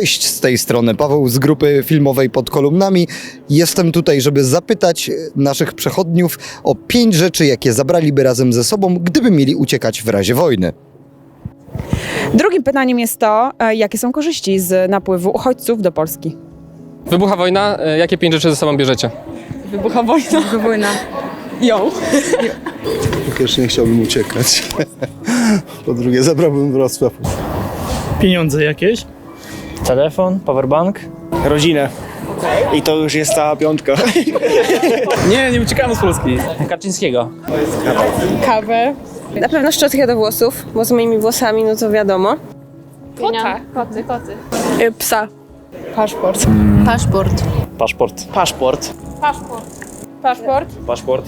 Cześć z tej strony Paweł z grupy filmowej pod kolumnami. Jestem tutaj, żeby zapytać naszych przechodniów o pięć rzeczy, jakie zabraliby razem ze sobą, gdyby mieli uciekać w razie wojny. Drugim pytaniem jest to, e, jakie są korzyści z napływu uchodźców do Polski? Wybucha wojna, e, jakie pięć rzeczy ze sobą bierzecie? Wybucha wojna. Wybucha wojna. Ją. Po pierwsze nie chciałbym uciekać. Po drugie zabrałbym Wrocław. pieniądze jakieś. Telefon, powerbank. rodzinę. I to już jest ta piątka. Nie, nie uciekamy z Polski. Kaczyńskiego. Kawę. Na pewno szczotkę do włosów, bo z moimi włosami, no to wiadomo. Kota. Koty, koty. Y, Psa. Paszport. Paszport. Paszport. Paszport. Paszport. Paszport.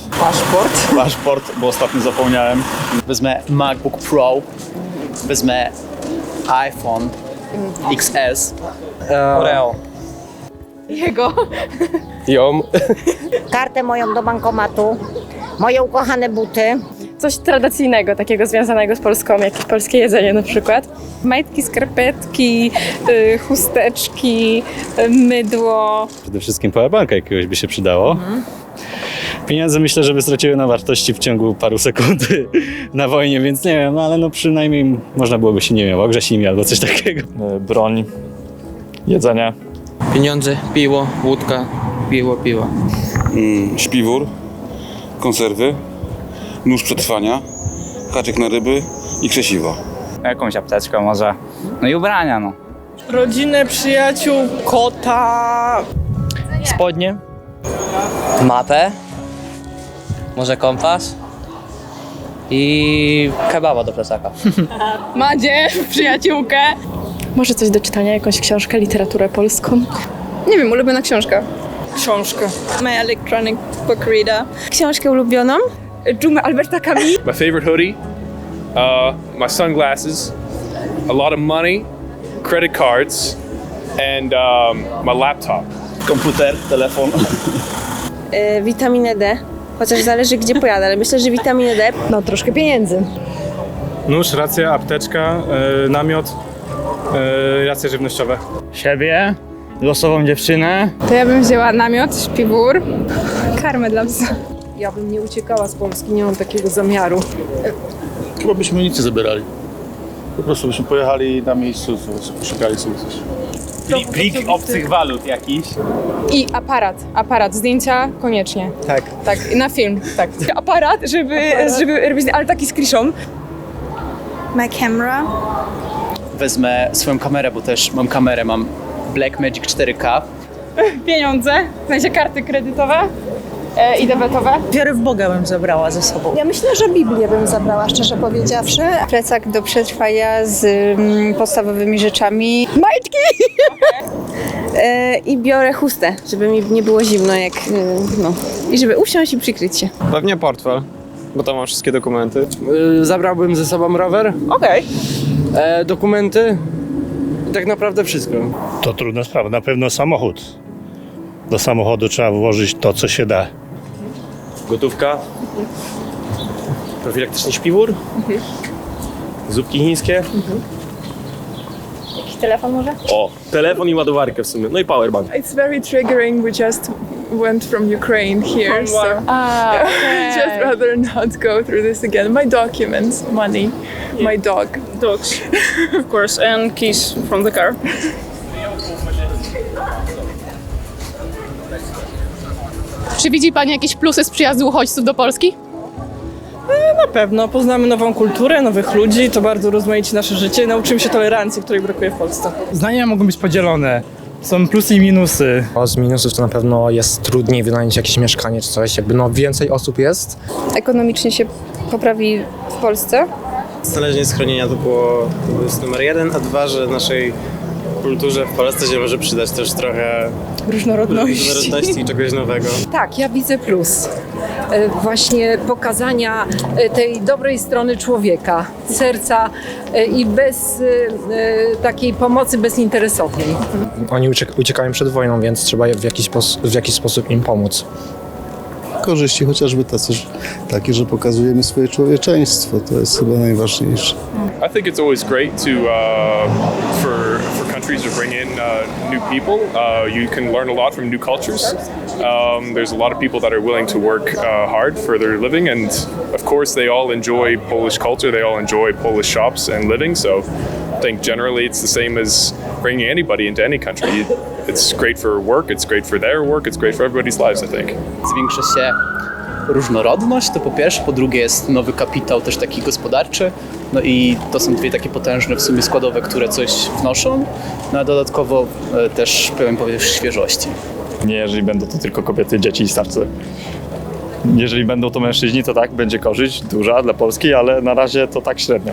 Paszport, bo ostatnio zapomniałem. Wezmę MacBook Pro. Wezmę iPhone XS. Oreo. Jego. Ją. kartę moją do bankomatu, moje ukochane buty. Coś tradycyjnego, takiego związanego z Polską, jakieś polskie jedzenie na przykład. Majtki, skarpetki, y, chusteczki, y, mydło. Przede wszystkim powerbanka jakiegoś by się przydało. Pieniądze myślę, że by straciły na wartości w ciągu paru sekund na wojnie, więc nie wiem, no ale no przynajmniej można byłoby się, nie wiem, ogrzać nimi albo coś takiego. Broń. Jedzenie. Pieniądze, piwo, wódka, piwo, piwo. mm, śpiwór, konserwy, nóż przetrwania, haczyk na ryby i krzesiwo. Jakąś apteczkę może. No i ubrania, no. Rodzinę, przyjaciół, kota. Spodnie. Mapę. Może kompas. I kebaba do plecaka. Madzie, przyjaciółkę. Może coś do czytania, jakąś książkę, literaturę polską. Nie wiem, ulubiona książka. Książkę. My electronic book reader. Książkę ulubioną? Dżumę Alberta Camus. My favorite hoodie, uh, my sunglasses, a lot of money, credit cards, and um, my laptop. Komputer, telefon. Y, witaminę D. Chociaż zależy gdzie pojadę, ale myślę, że witaminę D. No, troszkę pieniędzy. Nóż, racja, apteczka, namiot, racje żywnościowe. Siebie. Losową dziewczynę. To ja bym wzięła namiot, śpiwór, karmę dla psa. Ja bym nie uciekała z Polski, nie mam takiego zamiaru. Chyba byśmy nic nie zabierali. Po prostu byśmy pojechali na miejscu, szukali sobie coś. Plik obcych walut jakiś. I aparat, aparat, zdjęcia koniecznie. Tak. Tak, na film, tak. Aparat, żeby, żeby robić, ale taki z kliszą. My camera. Wezmę swoją kamerę, bo też mam kamerę, mam Blackmagic 4K. Pieniądze, w sensie karty kredytowe i debetowe. Wiarę w Boga bym zabrała ze sobą. Ja myślę, że Biblię bym zabrała, szczerze powiedziawszy. Plecak do przetrwania z mm, podstawowymi rzeczami. Majtki! E, I biorę chustę, żeby mi nie było zimno, jak, y, no. I żeby usiąść i przykryć się. Pewnie portfel, bo tam mam wszystkie dokumenty. Zabrałbym ze sobą rower. Okej. E, dokumenty. I tak naprawdę wszystko. To trudna sprawa, na pewno samochód. Do samochodu trzeba włożyć to, co się da. Gotówka. Profilaktyczny śpiwór. Zupki chińskie. Jakiś telefon może? O, telefon i ładowarkę w sumie, no i powerbank. It's very triggering, we just went from Ukraine here, so A, just rather not go through this again. My documents, money, my dog. Dogs, of course, and keys from the car. Czy widzi Pani jakieś plusy z przyjazdu uchodźców do Polski? Na pewno. Poznamy nową kulturę, nowych ludzi. To bardzo rozmaici nasze życie. Nauczymy się tolerancji, której brakuje w Polsce. Zdania mogą być podzielone. Są plusy i minusy. Z minusów to na pewno jest trudniej wynająć jakieś mieszkanie czy coś. Jakby no więcej osób jest. Ekonomicznie się poprawi w Polsce. Znalezienie schronienia to było, to jest numer jeden, a dwa, że naszej kulturze w Polsce się może przydać też trochę Różnorodność. różnorodności i czegoś nowego. Tak, ja widzę plus. E, Właśnie pokazania e, tej dobrej strony człowieka, serca e, i bez takiej pomocy bezinteresownej. Oni uciek- uciekają przed wojną, więc trzeba w jakiś, w jakiś sposób im pomóc. Korzyści chociażby tacy, takie, że pokazujemy swoje człowieczeństwo. To jest chyba najważniejsze. I think it's always great to uh, countries or bring in uh, new people. Uh, you can learn a lot from new cultures. Um, there's a lot of people that are willing to work uh, hard for their living, and of course, they all enjoy Polish culture. They all enjoy Polish shops and living. So, I think generally it's the same as bringing anybody into any country. It's great for work. It's great for their work. It's great for everybody's lives. I think. Zwiększa się różnorodność, to po pierwsze, po drugie jest nowy kapitał też taki gospodarczy, no i to są dwie takie potężne w sumie składowe, które coś wnoszą, no a dodatkowo e, też pełen powiew świeżości. Nie, jeżeli będą to tylko kobiety, dzieci i starcy. Jeżeli będą to mężczyźni, to tak, będzie korzyść duża dla Polski, ale na razie to tak średnio.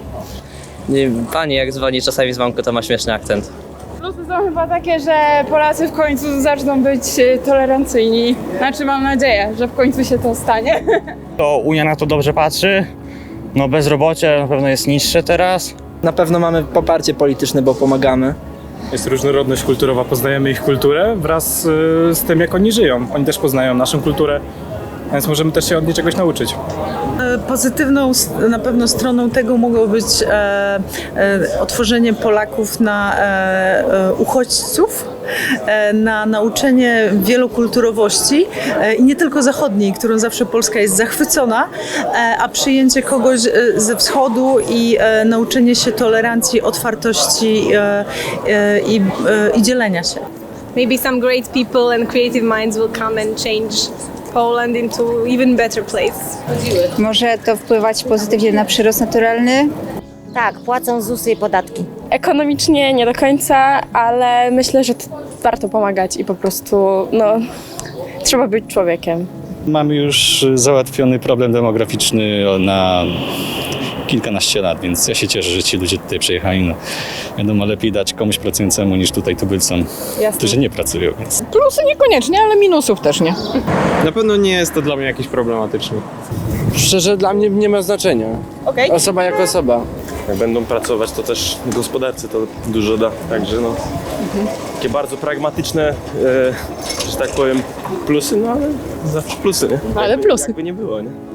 Pani jak dzwoni czasami z mamką, to ma śmieszny akcent. Plusy są chyba takie, że Polacy w końcu zaczną być e, tolerancyjni. Znaczy mam nadzieję, że w końcu się to stanie. To Unia na to dobrze patrzy. No bezrobocie na pewno jest niższe teraz. Na pewno mamy poparcie polityczne, bo pomagamy. Jest różnorodność kulturowa, poznajemy ich kulturę wraz y, z tym, jak oni żyją. Oni też poznają naszą kulturę, więc możemy też się od niej czegoś nauczyć. Pozytywną s- na pewno stroną tego mogło być e, e, otworzenie Polaków na e, e, uchodźców, e, na nauczenie wielokulturowości e, i nie tylko zachodniej, którą zawsze Polska jest zachwycona, e, a przyjęcie kogoś e, ze wschodu i e, nauczenie się tolerancji, otwartości e, e, i, e, i dzielenia się. Maybe some great people and creative minds will come and change Poland into even better place. Może to wpływać pozytywnie na przyrost naturalny? Tak, płacą ZUSy i podatki. Ekonomicznie nie do końca, ale myślę, że warto pomagać i po prostu, no, trzeba być człowiekiem. Mamy już załatwiony problem demograficzny na kilkanaście lat, więc ja się cieszę, że ci ludzie tutaj przyjechali. No, wiadomo, lepiej dać komuś pracującemu niż tutaj tubylcom, którzy nie pracują. Więc. Plusy niekoniecznie, ale minusów też nie. Na pewno nie jest to dla mnie jakieś problematyczne. Szczerze, dla mnie nie ma znaczenia. Okej. Osoba jak osoba. Jak będą pracować, to też gospodarce to dużo da. Także no, takie bardzo pragmatyczne, e, że tak powiem, plusy, no ale zawsze plusy, nie? Ale plusy. Jakby nie było, nie?